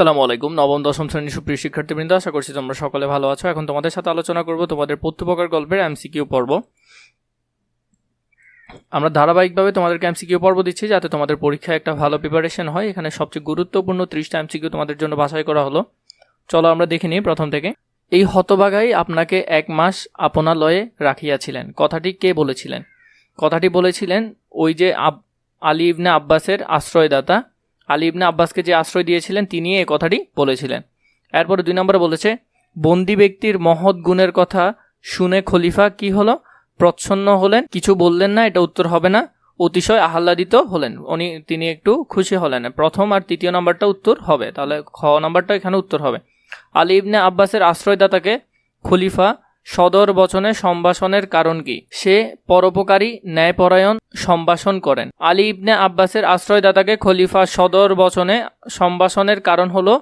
আসসালামু আলাইকুম। নবম, দশম শ্রেণির সুপ্রিয় শিক্ষার্থীবৃন্দ, আশা করছি তোমরা সকলে ভালো আছো। এখন তোমাদের সাথে আলোচনা করব তোমাদের প্রত্যুপকার গল্পের এমসিকিউ পর্ব। আমরা ধারাবাহিকভাবে তোমাদেরকে এমসিকিউ পর্ব দিচ্ছি যাতে তোমাদের পরীক্ষায় একটা ভালো প্রিপারেশন হয়। এখানে সবচেয়ে গুরুত্বপূর্ণ ত্রিশটা এমসিকিউ তোমাদের জন্য বাছাই করা হলো। চলো আমরা দেখে নিই প্রথম থেকে। এই হতবাগাই আপনাকে এক মাস আপনালয়ে রাখিয়াছিলেন। কথাটি কে বলেছিলেন? কথাটি বলেছিলেন ওই যে আব আলী ইবনে আব্বাসের আশ্রয়দাতা আলী ইবনে আব্বাসকে যে আশ্রয় দিয়েছিলেন তিনি এই কথাটি বলেছিলেন। এরপরে দুই নম্বরে বলেছে, বন্দি ব্যক্তির মহৎ গুণের কথা শুনে খলিফা কি হলো? প্রচ্ছন্ন হলেন, কিছু বললেন না, এটা উত্তর হবে না। অতিশয় আহ্লাদিত হলেন। উনি, তিনি একটু খুশি হলেন। প্রথম আর তৃতীয় নম্বরটা উত্তর হবে। তাহলে খ নম্বরটা এখানে উত্তর হবে। আলী ইবনে আব্বাসের আশ্রয়দাতাকে খলিফা সদর বচনে সম্ভাষণের কারণ কি? সে পরোপকারী, ন্যায়পরায়ণ সম্ভাষণ করেন। আলী ইবনে আব্বাসের আশ্রয়দাতাকে খলিফা সদর বচনে সম্ভাষণের কারণ হলো,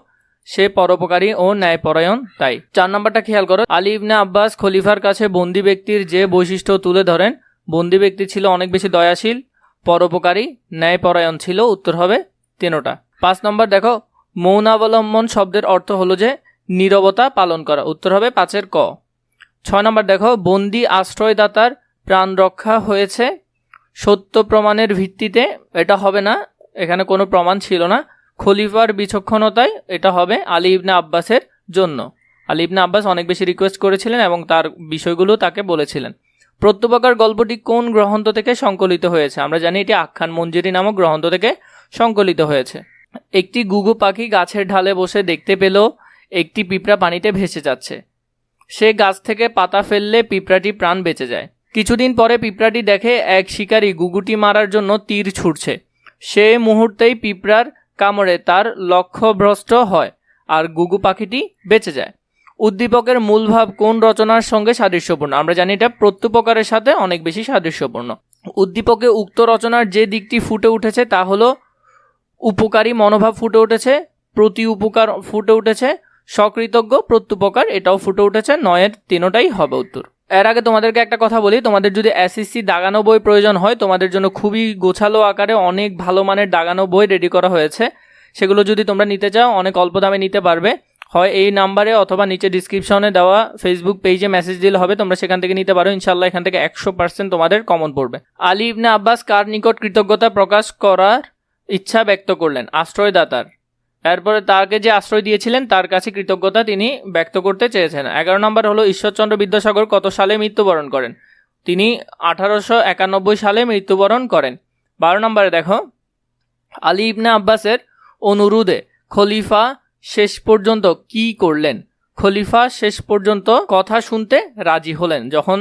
সে পরোপকারী ও ন্যায়পরায়ণ, তাই। চার নম্বরটা খেয়াল করো, আলী ইবনে আব্বাস খলিফার কাছে বন্দি ব্যক্তির যে বৈশিষ্ট্য তুলে ধরেন, বন্দি ব্যক্তি ছিল অনেক বেশি দয়াশীল, পরোপকারী, ন্যায়পরায়ণ ছিল, উত্তর হবে তিনোটা। পাঁচ নম্বর দেখো, মৌনাবলম্বন শব্দের অর্থ হলো যে, নীরবতা পালন করা, উত্তর হবে পাঁচের ক। ছয় নম্বর দেখো, বন্দি আশ্রয়দাতার প্রাণ রক্ষা হয়েছে। সত্য প্রমাণের ভিত্তিতে এটা হবে না, এখানে কোনো প্রমাণ ছিল না। খলিফার বিচক্ষণতায় এটা হবে আলী ইবনে আব্বাসের জন্য। আলী ইবনে আব্বাস অনেক বেশি রিকোয়েস্ট করেছিলেন এবং তার বিষয়গুলো তাকে বলেছিলেন। প্রত্যুপকার গল্পটি কোন গ্রন্থ থেকে সংকলিত হয়েছে? আমরা জানি এটি আখ্যান মঞ্জুরি নামক গ্রন্থ থেকে সংকলিত হয়েছে। একটি গুগু পাখি গাছের ঢালে বসে দেখতে পেল একটি পিঁপড়া পানিতে ভেসে যাচ্ছে। সে গাছ থেকে পাতা ফেললে পিঁপড়াটি প্রাণ বেঁচে যায়। কিছুদিন পরে পিঁপড়াটি দেখে এক শিকারী গুগুটি মারার জন্য তীর ছুটছে সে মুহূর্তেই পিঁপড়ার কামড়ে তার লক্ষ্যভ্রষ্ট হয় আর গুগু পাখিটি বেঁচে যায়। উদ্দীপকের মূল ভাব কোন রচনার সঙ্গে সাদৃশ্যপূর্ণ? আমরা জানি এটা প্রত্যুপকারের সাথে অনেক বেশি সাদৃশ্যপূর্ণ। উদ্দীপকে উক্ত রচনার যে দিকটি ফুটে উঠেছে তা হলো, উপকারী মনোভাব ফুটে উঠেছে, প্রতি উপকার ফুটে উঠেছে সকৃতজ্ঞ প্রত্যুপকার, এটাও ফুটে উঠেছে, নয়ের তিনোটাই হবে উত্তর। এর আগে তোমাদেরকে একটা কথা বলি, তোমাদের যদি এসএসসি দাগানো বই প্রয়োজন হয়, তোমাদের জন্য খুবই গোছালো আকারে অনেক ভালো মানের দাগানো বই রেডি করা হয়েছে। সেগুলো যদি তোমরা নিতে চাও, অনেক অল্প দামে নিতে পারবে। হয় এই নাম্বারে অথবা নিচে ডিসক্রিপশনে দেওয়া ফেসবুক পেজে মেসেজ দিলে হবে, তোমরা সেখান থেকে নিতে পারো। ইনশাল্লাহ এখান থেকে একশো পার্সেন্ট তোমাদের কমন পড়বে। আলী ইবনে আব্বাস কার নিকট কৃতজ্ঞতা প্রকাশ করার ইচ্ছা ব্যক্ত করলেন? আশ্রয়দাতার। এরপরে তাকে যে আশ্রয় দিয়েছিলেন, তার কাছে কৃতজ্ঞতা তিনি ব্যক্ত করতে চেয়েছেন। এগারো নম্বর হলো ঈশ্বরচন্দ্র বিদ্যাসাগর কত সালে মৃত্যুবরণ করেন? তিনি আঠারোশো একানব্বই সালে মৃত্যুবরণ করেন। বারো নম্বরে দেখো, আলী ইবনে আব্বাসের অনুরোধে খলিফা শেষ পর্যন্ত কি করলেন? খলিফা শেষ পর্যন্ত কথা শুনতে রাজি হলেন, যখন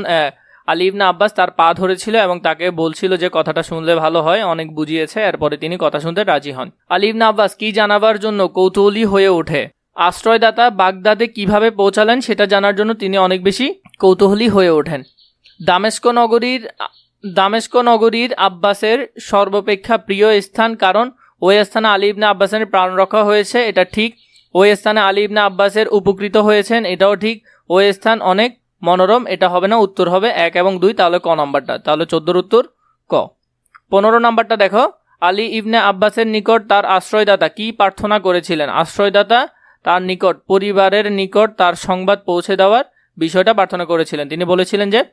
আলী ইবনে আব্বাস তার পা ধরেছিল এবং তাকে বলছিল যে কথাটা শুনলে ভালো হয়, অনেক বুঝিয়েছে, এরপরে তিনি কথা শুনতে রাজি হন। আলী ইবনে আব্বাস কি জানাবার জন্য কৌতূহলী হয়ে ওঠে? আশ্রয়দাতা বাগদাদে কীভাবে পৌঁছালেন সেটা জানার জন্য তিনি অনেক বেশি কৌতূহলী হয়ে ওঠেন। দামেস্ক নগরীর দামেস্ক নগরীর আব্বাসের সর্বাপেক্ষা প্রিয় স্থান কারণ ওই স্থানে আলী ইবনে আব্বাসের প্রাণ রক্ষা হয়েছে, এটা ঠিক। ওই স্থানে আলী ইবনে আব্বাসের উপকৃত হয়েছেন, এটাও ঠিক। ওই স্থান অনেক মনোরম, এটা হবে না, উত্তর হবে এক এবং দুই, তাহলে ক নাম্বারটা? তাহলে চোদ্দোর উত্তর ক। পনেরো নাম্বারটা দেখো। আলী ইবনে আব্বাসের নিকট তার আশ্রয়দাতা কি প্রার্থনা করেছিলেন? আশ্রয়দাতা তার নিকট, পরিবারের নিকট তার সংবাদ পৌঁছে দেওয়ার বিষয়টা প্রার্থনা করেছিলেন। তিনি বলেছিলেন যে,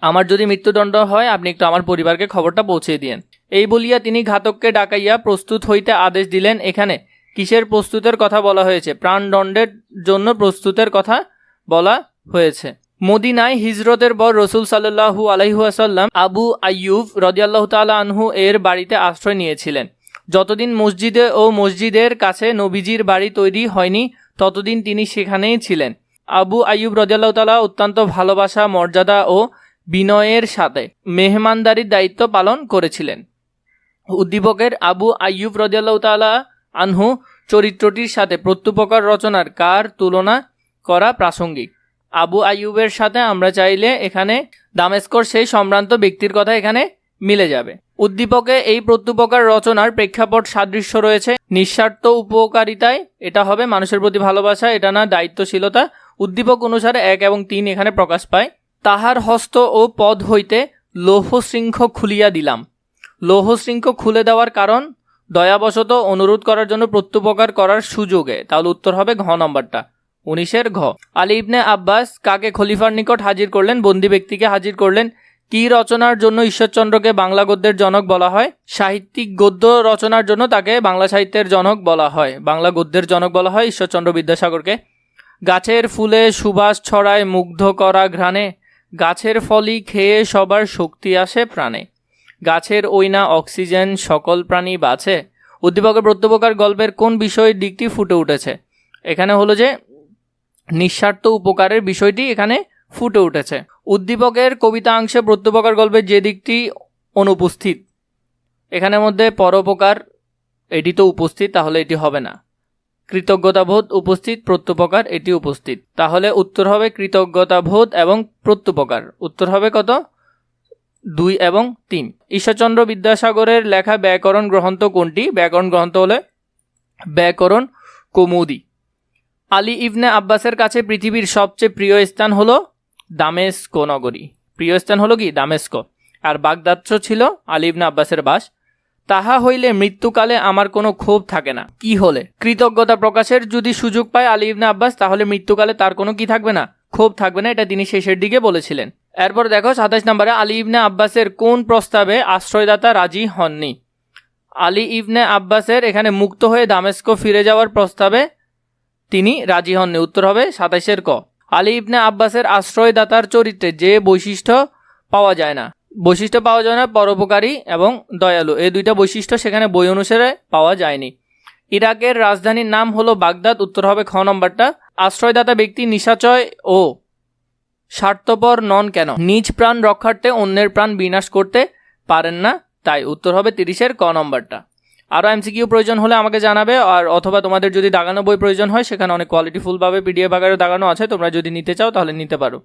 আমার যদি মৃত্যুদণ্ড হয়, আপনি একটু আমার পরিবারকে খবরটা পৌঁছে দিয়েন। এই বলিয়া তিনি ঘাতককে ডাকাইয়া প্রস্তুত হইতে আদেশ দিলেন। এখানে কিসের প্রস্তুতের কথা বলা হয়েছে? প্রাণদণ্ডের জন্য প্রস্তুতের কথা বলা হয়েছে। মদিনায় হিজরতের পর রসুল সাল্লাহু আলহিহাসাল্লাম আবু আইয়ুব রদিয়াল্লাহ তালা আনহু এর বাড়িতে আশ্রয় নিয়েছিলেন। যতদিন মসজিদে ও মসজিদের কাছে নবীজির বাড়ি তৈরি হয়নি, ততদিন তিনি সেখানেই ছিলেন। আবু আইয়ুব রদিয়াল্লাহ তালা অত্যন্ত ভালোবাসা, মর্যাদা ও বিনয়ের সাথে মেহমানদারির দায়িত্ব পালন করেছিলেন। উদ্দীপকের আবু আইয়ুব রদিয়াল্লাহ তালা আনহু চরিত্রটির সাথে প্রত্যুপকার রচনার কার তুলনা করা প্রাসঙ্গিক। আবু আইয়ুবের সাথে আমরা চাইলে এখানে দামেস্কর সেই সম্ভ্রান্ত ব্যক্তির কথা এখানে মিলে যাবে। উদ্দীপকে এই প্রত্যুপকার রচনার প্রেক্ষাপট সাদৃশ্য রয়েছে। নিঃস্বার্থ উপকারিতায় এটা হবে মানুষের প্রতি ভালোবাসা, এটা না দায়িত্বশীলতা। উদ্দীপক অনুসারে এক এবং তিন এখানে প্রকাশ পায়। তাহার হস্ত ও পদ হইতে লৌহ শৃঙ্খ খুলিয়া দিলাম। লৌহ শৃঙ্খ খুলে দেওয়ার কারণ দয়াবশত অনুরোধ করার জন্য প্রত্যুপকার করার সুযোগে। তাহলে উত্তর হবে ঘ নম্বরটা। উনিশের ঘ। আলী ইবনে আব্বাস কাকে খলিফার নিকট হাজির করলেন? বন্দি ব্যক্তিকে হাজির করলেন। কি রচনার জন্য ঈশ্বরচন্দ্রকে বাংলা গদ্যের জনক বলা হয়? সাহিত্যিক গদ্য রচনার জন্য তাকে বাংলা সাহিত্যের জনক বলা হয়। বাংলা গদ্যের জনক বলা হয় ঈশ্বরচন্দ্র বিদ্যাসাগরকে। গাছের ফুলে সুবাস ছড়ায় মুগ্ধ করা ঘ্রাণে। গাছের ফলই খেয়ে সবার শক্তি আসে প্রাণে। গাছের ওইনা অক্সিজেন সকল প্রাণী বাঁচে উদ্দীপকের প্রত্যুপকার গল্পের কোন বিষয় দিকটি ফুটে উঠেছে? এখানে হলো যে নিঃস্বার্থ উপকারের বিষয়টি এখানে ফুটে উঠেছে। উদ্দীপকের কবিতা অংশে প্রত্যুপকার গল্পের যে দিকটি অনুপস্থিত, এখানের মধ্যে পরোপকার, এটি তো উপস্থিত, তাহলে এটি হবে না। কৃতজ্ঞতাবোধ উপস্থিত, প্রত্যুপকার, এটি উপস্থিত। তাহলে উত্তর হবে কৃতজ্ঞতাবোধ এবং প্রত্যুপকার। উত্তর হবে কত? দুই এবং তিন। ঈশ্বরচন্দ্র বিদ্যাসাগরের লেখা ব্যাকরণ গ্রন্থ কোনটি? ব্যাকরণ গ্রন্থ হলে ব্যাকরণ কৌমুদি। আলী ইবনে আব্বাসের কাছে পৃথিবীর সবচেয়ে প্রিয় স্থান হলো দামেস্কো নগরী। প্রিয় স্থান হলো কি? দামেস্কো। আর বাগদাত্র ছিল আলী ইবনে আব্বাসের বাস। তাহা হইলে মৃত্যুকালে আমার কোনো ক্ষোভ থাকে না। কি হলে? কৃতজ্ঞতা প্রকাশের যদি সুযোগ পায় আলী ইবনে আব্বাস, তাহলে মৃত্যুকালে তার কোনো কি থাকবে না? ক্ষোভ থাকবে না, এটা তিনি শেষের দিকে বলেছিলেন। এরপর দেখো সাতাশ নম্বরে আলী ইবনে আব্বাসের কোন প্রস্তাবে আশ্রয়দাতা রাজি হননি? আলী ইবনে আব্বাসের এখানে মুক্ত হয়ে দামেস্কো ফিরে যাওয়ার প্রস্তাবে তিনি রাজি হননি। উত্তর হবে সাতাইশের ক। আলী ইবনে আব্বাসের আশ্রয়দাতার চরিত্রে যে বৈশিষ্ট্য পাওয়া যায় না। বৈশিষ্ট্য পাওয়া যায় না, পরোপকারী এবং দয়ালু। এই দুইটা বৈশিষ্ট্য সেখানে বই অনুসারে পাওয়া যায়নি। ইরাকের রাজধানীর নাম হলো বাগদাদ, উত্তর হবে খ নম্বরটা। আশ্রয়দাতা ব্যক্তি নিশাচয় ও স্বার্থপর নন কেন? নিজ প্রাণ রক্ষার্থে অন্যের প্রাণ বিনাশ করতে পারেন না, তাই উত্তর হবে তিরিশের ক নম্বরটা। আরও এমসিকিউ প্রয়োজন হলে আমাকে জানাবে, আর অথবা তোমাদের যদি দাগানো বই প্রয়োজন হয়, সেখানে অনেক কোয়ালিটিফুলভাবে পিডিএফ আকারে দাগানো আছে, তোমরা যদি নিতে চাও, তাহলে নিতে পারো।